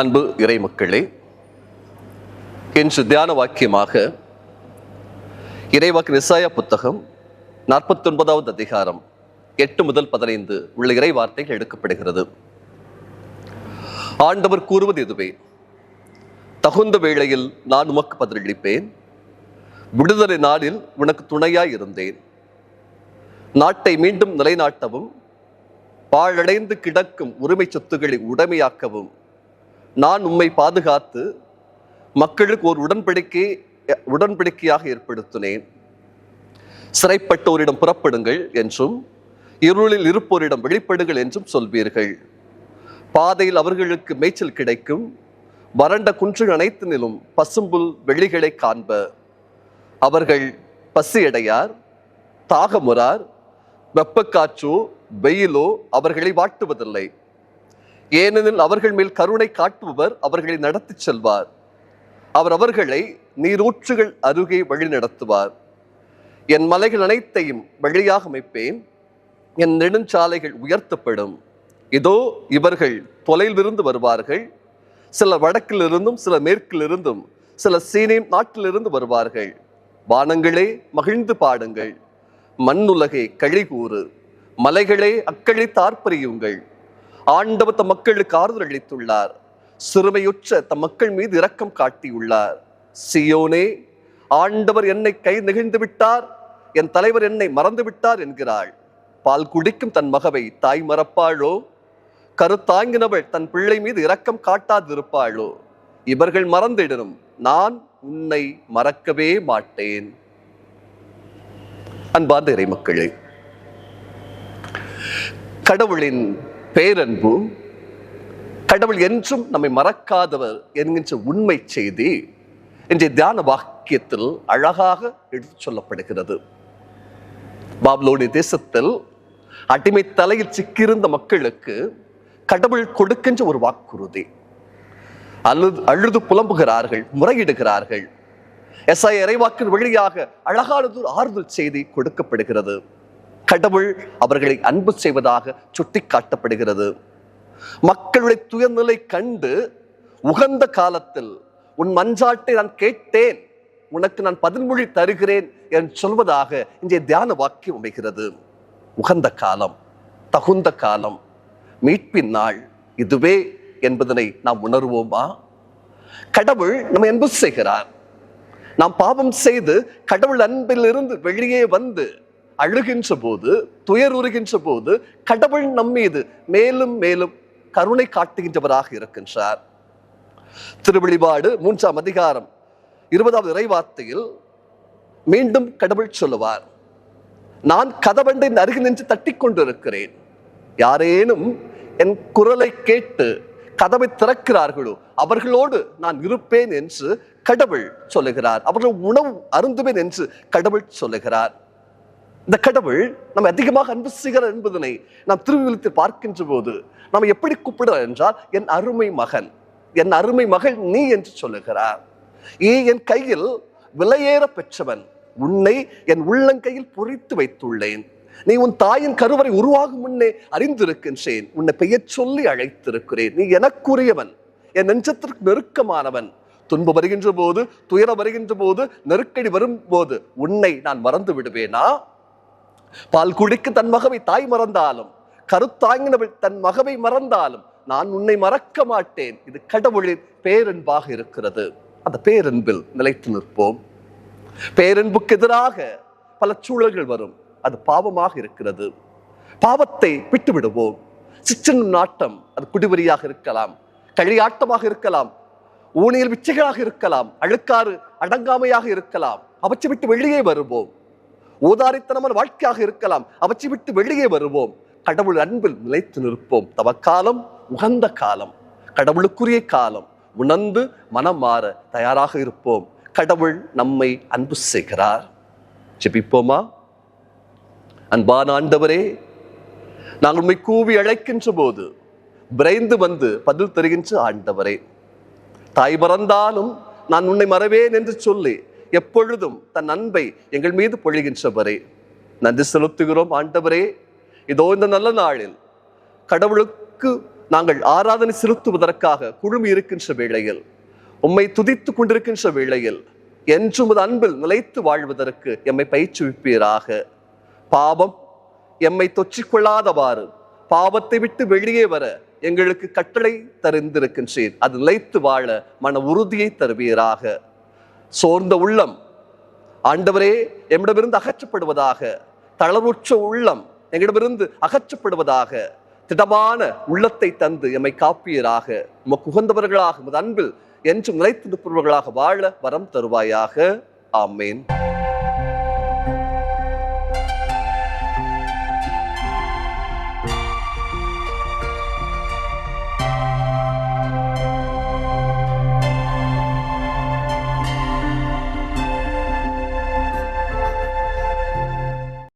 அன்பு இறை மக்களே இன்று தியான வாக்கியமாக இறைவாக்கு நிசாயா புத்தகம் நாற்பத்தி ஒன்பதாவது அதிகாரம் எட்டு முதல் பதினைந்து உள்ள இறை வார்த்தைகள் எடுக்கப்படுகிறது. ஆண்டவர் கூறுவது இதுவே தகுந்த வேளையில் நான் உமக்கு பதிலளிப்பேன் விடுதலை நாளில் உனக்கு துணையாய் இருந்தேன். நாட்டை மீண்டும் நிலைநாட்டவும் பாழடைந்து கிடக்கும் உரிமை சொத்துக்களை உடைமையாக்கவும் நான் உம்மை பாதுகாத்து மக்களுக்கு ஒரு உடன்படிக்கை உடன்படிக்கையாக ஏற்படுத்தினேன். சிறைப்பட்டோரிடம் புறப்படுங்கள் என்றும் இருளில் இருப்போரிடம் வெளிப்படுங்கள் என்றும் சொல்வீர்கள். பாதையில் அவர்களுக்கு மேய்ச்சல் கிடைக்கும். வறண்ட குன்றுகள் அனைத்து நிலும் பசும்புல் வெளிகளை காண்ப. அவர்கள் பசியடையார் தாகமுறார் வெப்பக்காற்றோ வெயிலோ அவர்களை வாட்டுவதில்லை. ஏனெனில் அவர்கள் மேல் கருணை காட்டுபவர் அவர்களை நடத்திச் செல்வார். அவர் அவர்களை நீரூற்றுகள் அருகே வழி நடத்துவார். என் மலைகள் அனைத்தையும் வழியாக அமைப்பேன். என் நெடுஞ்சாலைகள் உயர்த்தப்படும். இதோ இவர்கள் தொலைவிலிருந்து வருவார்கள். சில வடக்கிலிருந்தும் சில மேற்கிலிருந்தும் சில சீனியம் நாட்டிலிருந்து வருவார்கள். வானங்களே மகிழ்ந்து பாடுங்கள். மண்ணுலகே கழிகூறு மலைகளே அக்களி தார்ப்பரியுங்கள் ஆண்டவர் தம் மக்களுக்கு ஆறுதல் அளித்துள்ளார். சிறுமையுற்ற தம் மக்கள் மீது இரக்கம் காட்டியுள்ளார். சியோனே ஆண்டவர் என்னை கை நெகிழ்ந்து விட்டார் என் தலைவர் என்னை மறந்து விட்டார் என்கிறாள். பால் குடிக்கும் தன் மகவை தாய் மறப்பாளோ? கருத்தாங்கினவள் தன் பிள்ளை மீது இரக்கம் காட்டாதிருப்பாளோ? இவர்கள் மறந்திடணும் நான் உன்னை மறக்கவே மாட்டேன். அன்பார்ந்த இறை மக்களே கடவுளின் பேரன்பு கடவுள் என்றும் நம்மை மறக்காதவர் என்கின்ற உண்மை செய்தி இன்றைய தியான வாக்கியத்தில் அழகாக எடுத்துச் சொல்லப்படுகிறது. பாப்லோனி தேசத்தில் அடிமை தலையில் சிக்கியிருந்த மக்களுக்கு கடவுள் கொடுக்கின்ற ஒரு வாக்குறுதி. அழுது அழுது புலம்புகிறார்கள் முறையிடுகிறார்கள். எஸ்ஐ இறைவாக்கின் வழியாக அழகானது ஆறுதல் செய்தி கொடுக்கப்படுகிறது. கடவுள் அவர்களை அன்பு செய்வதாக சுட்டிக்காட்டப்படுகிறது. மக்களுடைய துயர்நிலை கண்டு உகந்த காலத்தில் உன் மஞ்சாட்டை நான் கேட்டேன் உனக்கு நான் பதில்மொழி தருகிறேன் என்று சொல்வதாக இன்றைய தியான வாக்கியம் அமைகிறது. உகந்த காலம் தகுந்த காலம் மீட்பின் நாள் இதுவே என்பதனை நாம் உணர்வோமா? கடவுள் நம்ம அன்பு செய்கிறார். நாம் பாவம் செய்து கடவுள் அன்பிலிருந்து வெளியே வந்து அழுகின்ற போது துயர் உருகின்ற போது கடவுள் நம்மீது மேலும் மேலும் கருணை காட்டுகின்றவராக இருக்கின்றார். திருவெளிபாடு மூன்றாம் அதிகாரம் இருபதாவது இறைவார்த்தையில் மீண்டும் கடவுள் சொல்லுவார் நான் கதவண்டின் அருகில் நின்று தட்டி கொண்டிருக்கிறேன் யாரேனும் என் குரலை கேட்டு கதவை திறக்கிறார்களோ அவர்களோடு நான் இருப்பேன் என்று கடவுள் சொல்லுகிறார். அவர்கள் உணவு அருந்துவேன் என்று கடவுள் சொல்லுகிறார். இந்த கடவுள் நம்ம அதிகமாக அன்பு செய்கிறார் என்பதனை நாம் திருவிழத்தில் பார்க்கின்ற போது நாம் எப்படி கூப்பிடுறோம் என்றால் என் அருமை மகன் என் அருமை மகள் நீ என்று சொல்லுகிறார். ஏ என் கையில் விலையேற பெற்றவன் உன்னை என் உள்ளங்கையில் பொறித்து வைத்துள்ளேன். நீ உன் தாயின் கருவறை உருவாகும் முன்னே அறிந்திருக்கின்றேன். உன்னை பெயர் சொல்லி அழைத்திருக்கிறேன். நீ எனக்குரியவன் என் நெஞ்சத்திற்கு நெருக்கமானவன். துன்பம் வருகின்ற போது துயரம் வருகின்ற போது நெருக்கடி வரும் போது உன்னை நான் மறந்து விடுவேனா? பால் குடிக்கு தன் மகவை தாய் மறந்தாலும் கருத்தாங்கினவள் தன் மகவை மறந்தாலும் நான் உன்னை மறக்க மாட்டேன். இது கடவுளின் பேரன்பாக இருக்கிறது. அந்த பேரன்பில் நிலைத்து நிற்போம். பேரன்புக்கு எதிராக பல சூழல்கள் வரும். அது பாவமாக இருக்கிறது. பாவத்தை விட்டு விடுவோம் நாட்டம் அது குடிவரியாக இருக்கலாம். களியாட்டமாக இருக்கலாம். ஊனியல் விச்சைகளாக இருக்கலாம். அழுக்காறு அடங்காமையாக இருக்கலாம். அவற்றை விட்டு வெளியே வருவோம். ஊதாரித்தனமான வாழ்க்கையாக இருக்கலாம். அவற்றை விட்டு வெளியே வருவோம். கடவுள் அன்பில் நிலைத்து நிற்போம். தவக்காலம் உகந்த காலம். கடவுளுக்குரிய காலம். உணர்ந்து மனம் மாற தயாராக இருப்போம். கடவுள் நம்மை அன்பு செய்கிறார். ஜெபிப்போமா? அன்பான ஆண்டவரே நாங்கள் உண்மை கூவி அழைக்கின்ற போது விரைந்து வந்து பதில் தருகின்ற ஆண்டவரே. தாய் மறந்தாலும் நான் உன்னை மறவேன் என்று சொல்லி எப்பொழுதும் தன் அன்பை எங்கள் மீது பொழிகின்றவரே. நன்றி செலுத்துகிறோம் ஆண்டவரே. இதோ இந்த நல்ல நாளில் கடவுளுக்கு நாங்கள் ஆராதனை செலுத்துவதற்காக குழுமி இருக்கின்ற வேளையில் உம்மை துதித்து கொண்டிருக்கின்ற வேளையில் என்றும் உமது அன்பில் நிலைத்து வாழ்வதற்கு எம்மை பயிற்றுவிப்பீராக. பாவம் எம்மை தொற்றிக்கொள்ளாதவாறு பாவத்தை விட்டு வெளியே வர எங்களுக்கு கட்டளை தருந்திருக்கின்றீர். அது நிலைத்து வாழ மன உறுதியை தருவீராக. சோர்ந்த உள்ளம். ஆண்டவரே எம்மிடமிருந்து அகற்றப்படுவதாக தளர்வுற்ற உள்ளம் எங்களிடமிருந்து அகற்றப்படுவதாக திடமான உள்ளத்தை தந்து எம்மை காப்பியராக உமக்கு உகந்தவர்களாக உமது அன்பில் என்றும் நிலைத்திருப்பவர்களாக வாழ வரம் தருவாயாக. ஆமேன்.